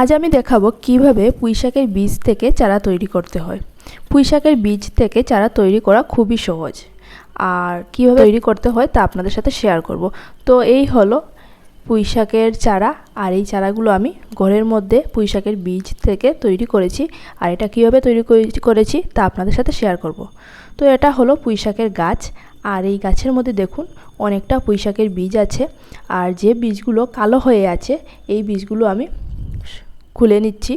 আজ আমি দেখাবো কীভাবে পুঁইশাকের বীজ থেকে চারা তৈরি করতে হয়। পুঁইশাকের বীজ থেকে চারা তৈরি করা খুবই সহজ। আর কীভাবে তৈরি করতে হয় তা আপনাদের সাথে শেয়ার করব। তো এই হলো পুঁইশাকের চারা, আর এই চারাগুলো আমি ঘরের মধ্যে পুঁইশাকের বীজ থেকে তৈরি করেছি। আর এটা কীভাবে তৈরি করেছি তা আপনাদের সাথে শেয়ার করব। তো এটা হলো পুঁইশাকের গাছ। আর এই গাছের মধ্যে দেখুন, অনেকটা পুঁইশাকের বীজ আছে। আর যে বীজগুলো কালো হয়ে আছে, এই বীজগুলো আমি খুলে নিচ্ছি।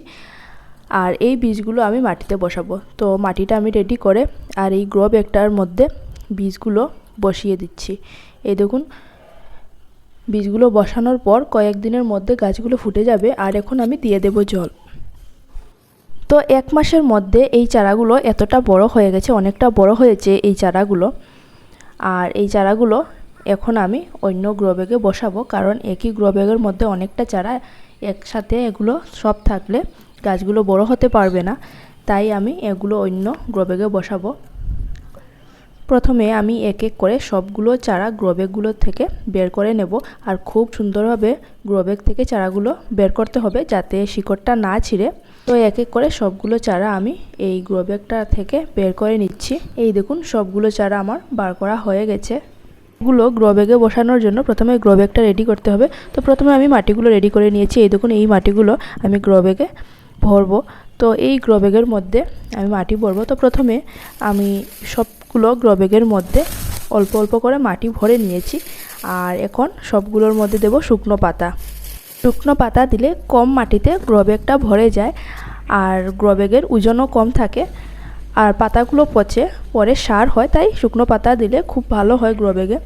আর এই বীজগুলো আমি মাটিতে বসাবো। তো মাটিটা আমি রেডি করে আর এই গ্রো ব্যাগটার মধ্যে বীজগুলো বসিয়ে দিচ্ছি। এই দেখুন, বীজগুলো বসানোর পর কয়েকদিনের মধ্যে গাছগুলো ফুটে যাবে আর এখন আমি দিয়ে দেব জল। তো এক মাসের মধ্যে এই চারাগুলো এতটা বড় হয়ে গেছে, অনেকটা বড় হয়েছে এই চারাগুলো। আর এই চারাগুলো এখন আমি অন্য গ্রো ব্যাগে বসাবো, কারণ একই গ্রো ব্যাগের মধ্যে অনেকটা চারা একসাথে এগুলো সব থাকলে গাছগুলো বড় হতে পারবে না। তাই আমি এগুলো অন্য গ্রো ব্যাগে বসাবো। প্রথমে আমি এক এক করে সবগুলো চারা গ্রো থেকে বের করে নেব আর খুব সুন্দরভাবে গ্রো ব্যাগ থেকে চারাগুলো বের করতে হবে যাতে শিকড়টা না ছিঁড়ে। তো এক এক করে সবগুলো চারা আমি এই গ্রো ব্যাগটা থেকে বের করে নিচ্ছি। এই দেখুন, সবগুলো চারা আমার বার করা হয়ে গেছে। এগুলো গ্রো ব্যাগে বসানোর জন্য প্রথমে গ্রো ব্যাগটা রেডি করতে হবে। তো প্রথমে আমি মাটিগুলো রেডি করে নিয়েছি। এই দেখুন, এই মাটিগুলো আমি গ্রো ব্যাগে ভরবো। তো এই গ্রো ব্যাগের মধ্যে আমি মাটি ভরবো। তো প্রথমে আমি সবগুলো গ্রো ব্যাগের মধ্যে অল্প অল্প করে মাটি ভরে নিয়েছি। আর এখন সবগুলোর মধ্যে দেব শুকনো পাতা। শুকনো পাতা দিলে কম মাটিতে গ্রো ব্যাগটা ভরে যায়। আর গ্রো ব্যাগের ওজনও কম থাকে। আর পাতাগুলো পচে, পরে সার হয়। তাই শুকনো পাতা দিলে খুব ভালো হয় গ্রো ব্যাগে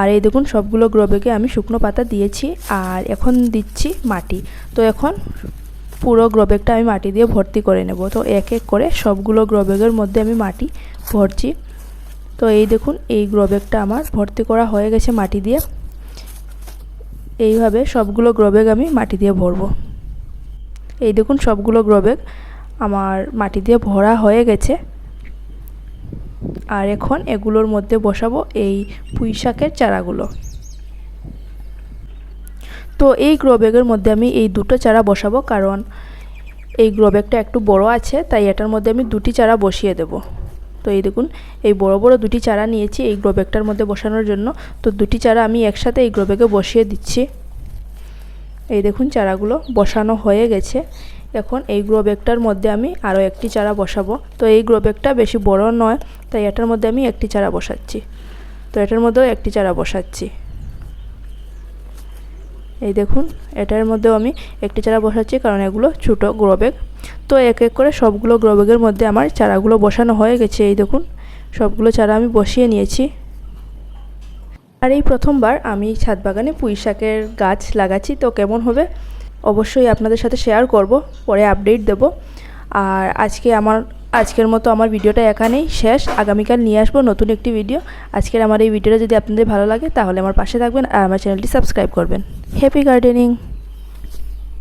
আর এই দেখুন, সবগুলো গ্রো ব্যাগে আমি শুকনো পাতা দিয়েছি আর এখন দিচ্ছি মাটি। তো এখন পুরো গ্রো আমি মাটি দিয়ে ভর্তি করে নেব। তো এক এক করে সবগুলো গ্রো ব্যাগের মধ্যে আমি মাটি ভরছি। তো এই দেখুন, এই গ্রো আমার ভর্তি করা হয়ে গেছে মাটি দিয়ে। এইভাবে সবগুলো গ্রো ব্যাগ আমি মাটি দিয়ে ভরবো। এই দেখুন, সবগুলো গ্রো ব্যাগ আমার মাটি দিয়ে ভরা হয়ে গেছে। আর এখন এগুলোর মধ্যে বসাবো এই পুঁই শাকের চারাগুলো। তো এই গ্রো ব্যাগের মধ্যে আমি এই দুটো চারা বসাবো কারণ এই গ্রো ব্যাগটা একটু বড় আছে, তাই এটার মধ্যে আমি দুটি চারা বসিয়ে দেব। তো এই দেখুন, এই বড় বড় দুটি চারা নিয়েছি এই গ্রো ব্যাগটার মধ্যে বসানোর জন্য। তো দুটি চারা আমি একসাথে এই গ্রো ব্যাগে বসিয়ে দিচ্ছি। এই দেখুন চারাগুলো বসানো হয়ে গেছে। এখন এই গ্রো ব্যাগটার মধ্যে আমি আরও একটি চারা বসাবো। তো এই গ্রো ব্যাগটা বেশি বড় নয়, তাই এটার মধ্যে আমি একটি চারা বসাচ্ছি। তো এটার মধ্যেও একটি চারা বসাচ্ছি। এই দেখুন, এটার মধ্যেও আমি একটি চারা বসাচ্ছি, কারণ এগুলো ছোটো গ্রো ব্যাগ তো এক এক করে সবগুলো গ্রো ব্যাগের মধ্যে আমার চারাগুলো বসানো হয়ে গেছে, এই দেখুন। সবগুলো চারা আমি বসিয়ে নিয়েছি। আর এই প্রথমবার আমি ছাদ বাগানে পুঁই শাকের গাছ লাগাচ্ছি, তো কেমন হবে? অবশ্যই আপনাদের সাথে শেয়ার করব, পরে আপডেট দেব। আর আজকে আমার, আজকের মতো আমার ভিডিওটা এখানেই শেষ। আগামীকাল নিয়ে আসব নতুন একটি ভিডিও আজকের আমার এই ভিডিওটা যদি আপনাদের ভালো লাগে, তাহলে আমার পাশে থাকবেন আর আমার চ্যানেলটি সাবস্ক্রাইব করবেন। Happy gardening